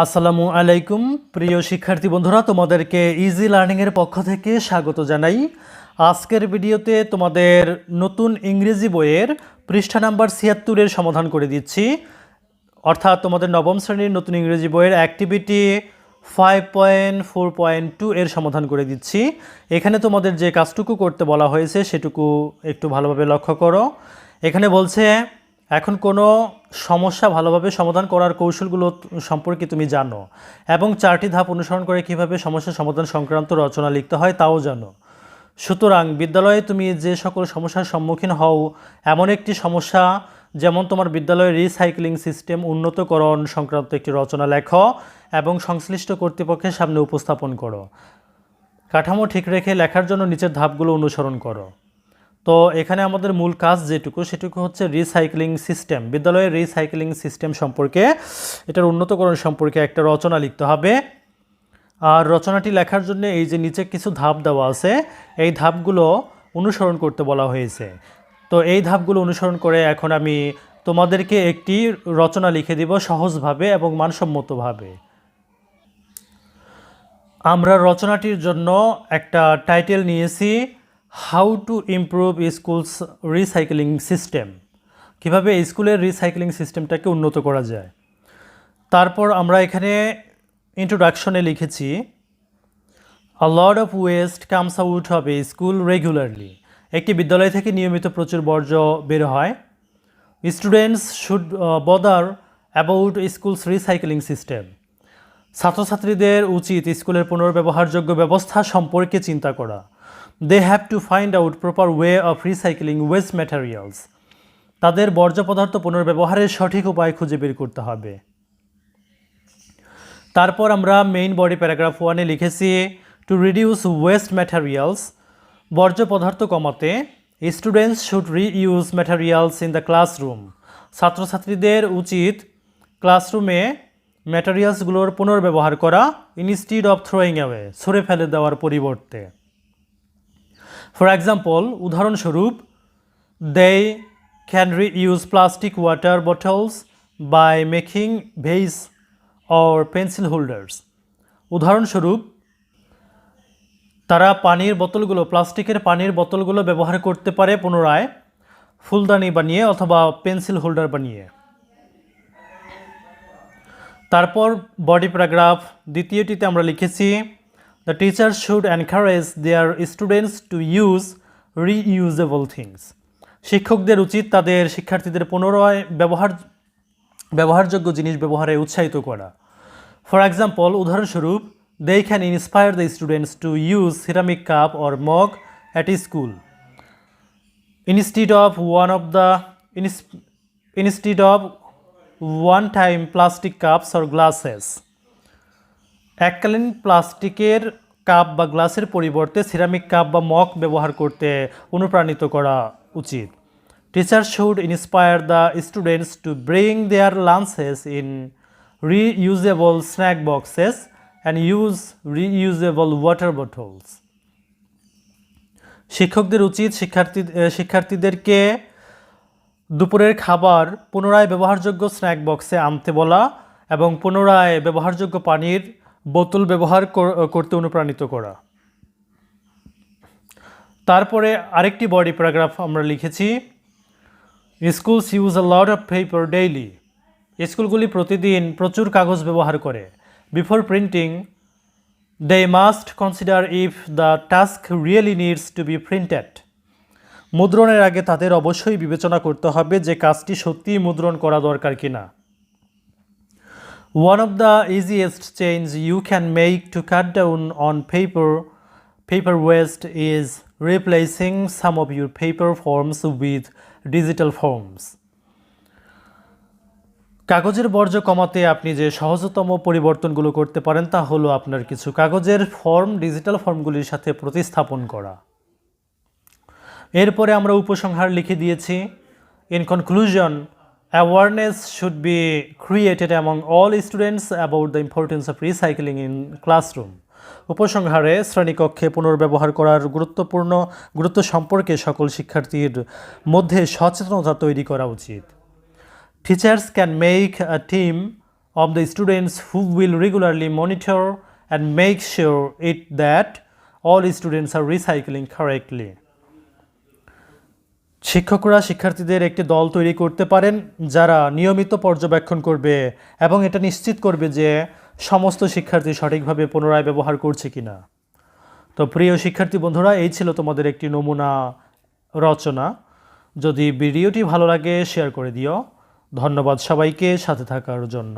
আসসালামু আলাইকুম, প্রিয় শিক্ষার্থী বন্ধুরা, তোমাদেরকে ইজি লার্নিংয়ের পক্ষ থেকে স্বাগত জানাই। আজকের ভিডিওতে তোমাদের নতুন ইংরেজি বইয়ের পৃষ্ঠা নাম্বার ছিয়াত্তরের সমাধান করে দিচ্ছি। অর্থাৎ তোমাদের নবম শ্রেণির নতুন ইংরেজি বইয়ের activity five point four point two এর সমাধান করে দিচ্ছি। এখানে তোমাদের যে কাজটুকু করতে বলা হয়েছে, সেটুকু একটু ভালোভাবে লক্ষ্য করো। এখানে বলছে এখন কোনো সমস্যা ভালোভাবে সমাধান করার কৌশলগুলো সম্পর্কে তুমি জানো এবং চারটি ধাপ অনুসরণ করে কীভাবে সমস্যা সমাধান সংক্রান্ত রচনা লিখতে হয় তাও জানো। সুতরাং বিদ্যালয়ে তুমি যে সকল সমস্যার সম্মুখীন হও, এমন একটি সমস্যা যেমন তোমার বিদ্যালয়ের রিসাইক্লিং সিস্টেম উন্নতকরণ সংক্রান্ত একটি রচনা লেখো এবং সংশ্লিষ্ট কর্তৃপক্ষের সামনে উপস্থাপন করো। কাঠামো ঠিক রেখে লেখার জন্য নিচের ধাপগুলো অনুসরণ করো। তো এখানে আমাদের মূল কাজ যেটুকু, সেটুকু হচ্ছে রিসাইক্লিং সিস্টেম বিদ্যালয়ের রিসাইক্লিং সিস্টেম সম্পর্কে, এটার উন্নতকরণ সম্পর্কে একটা রচনা লিখতে হবে। আর রচনাটি লেখার জন্য এই যে নিচে কিছু ধাপ দেওয়া আছে, এই ধাপগুলো অনুসরণ করতে বলা হয়েছে। তো এই ধাপগুলো অনুসরণ করে এখন আমি তোমাদেরকে একটি রচনা লিখে দিব সহজভাবে এবং মানসম্মতভাবে। আমরা রচনাটির জন্য একটা টাইটেল নিয়েছি how to improve school's recycling system? কীভাবে স্কুলের রিসাইক্লিং সিস্টেমটাকে উন্নত করা যায়? তারপর আমরা এখানে ইন্ট্রোডাকশনে লিখেছি a load of waste comes out of a school regularly একটি বিদ্যালয় থেকে নিয়মিত প্রচুর বর্জ্য বের হয়। Students should bother about school's recycling system ছাত্রছাত্রীদের উচিত স্কুলের পুনর্ব্যবহারযোগ্য ব্যবস্থা সম্পর্কে চিন্তা করা। They have to find out proper way of recycling waste materials তাদের বর্জ্য পদার্থ পুনর্ব্যবহারের সঠিক উপায় খুঁজে বের করতে হবে। তারপর আমরা মেইন বডি প্যারাগ্রাফ ওয়ানে লিখেছি টু রিডিউস ওয়েস্ট ম্যাটেরিয়ালস বর্জ্য পদার্থ কমাতে students should reuse materials in the classroom ছাত্রছাত্রীদের উচিত ক্লাসরুমে ম্যাটেরিয়ালসগুলোর পুনর্ব্যবহার করা ইনস্টিড অফ থ্রোয়িং অ্যাওয়ে ছুঁড়ে ফেলে দেওয়ার পরিবর্তে। ফর এক্সাম্পল উদাহরণস্বরূপ they can reuse plastic water bottles by making vase or pencil holders উদাহরণস্বরূপ, তারা পানির বোতলগুলো, প্লাস্টিকের পানির বোতলগুলো ব্যবহার করতে পারে পুনরায়, ফুলদানি বানিয়ে অথবা পেন্সিল হোল্ডার বানিয়ে। তারপর বডি প্যারাগ্রাফ দ্বিতীয়টিতে আমরা লিখেছি the teacher should encourage their students to use reusable things শিক্ষকদের উচিত তাদের শিক্ষার্থীদের পুনরায় ব্যবহার, ব্যবহারযোগ্য জিনিস ব্যবহারে উৎসাহিত করা। ফর এক্সাম্পল উদাহরণস্বরূপ they can inspire the students to use ceramic cup or mug at school instead of one of the instead of one time plastic cups or glasses এককালীন প্লাস্টিকের কাপ বা গ্লাসের পরিবর্তে সিরামিক কাপ বা মগ ব্যবহার করতে অনুপ্রাণিত করা উচিত। Teacher should inspire the students to bring their lunches in reusable snack boxes and use reusable water bottles শিক্ষকদের উচিত শিক্ষার্থী শিক্ষার্থীদেরকে দুপুরের খাবার পুনরায় ব্যবহারযোগ্য স্ন্যাক বক্সে আনতে বলা এবং পুনরায় ব্যবহারযোগ্য পানির বোতল ব্যবহার করতে অনুপ্রাণিত করা। তারপরে আরেকটি বডি প্যারাগ্রাফ আমরা লিখেছি schools use a lot of paper daily স্কুলগুলি প্রতিদিন প্রচুর কাগজ ব্যবহার করে। Before printing they must consider if the task really needs to be printed মুদ্রণের আগে তাদের অবশ্যই বিবেচনা করতে হবে যে কাজটি সত্যিই মুদ্রণ করা দরকার কিনা। One of the easiest change you can make to cut down on paper paper waste is replacing some of your paper forms with digital forms. কাগজের বর্জ্য কমাতে আপনি যে সহজতম পরিবর্তনগুলো করতে পারেন তা হলো আপনার কিছু কাগজের ফর্ম ডিজিটাল ফর্মগুলির সাথে প্রতিস্থাপন করা এরপরে আমরা উপসংহার লিখে দিয়েছি in conclusion awareness should be created among all students about the importance of recycling in classroom উপসংহারে শ্রেণীকক্ষে পুনর্ব্যবহার করার গুরুত্বপূর্ণ গুরুত্ব সম্পর্কে সকল শিক্ষার্থীর মধ্যে সচেতনতা তৈরি করা উচিত teachers can make a team of the students who will regularly monitor and make sure it, that all students are recycling correctly. শিক্ষকরা শিক্ষার্থীদের একটি দল তৈরি করতে পারেন, যারা নিয়মিত পর্যবেক্ষণ করবে এবং এটা নিশ্চিত করবে যে সমস্ত শিক্ষার্থী সঠিকভাবে পুনরায় ব্যবহার করছে কিনা। তো প্রিয় শিক্ষার্থী বন্ধুরা, এই ছিল তোমাদের একটি নমুনা রচনা। যদি ভিডিওটি ভালো লাগে, শেয়ার করে দিও। ধন্যবাদ সবাইকে, সাথে থাকার জন্য।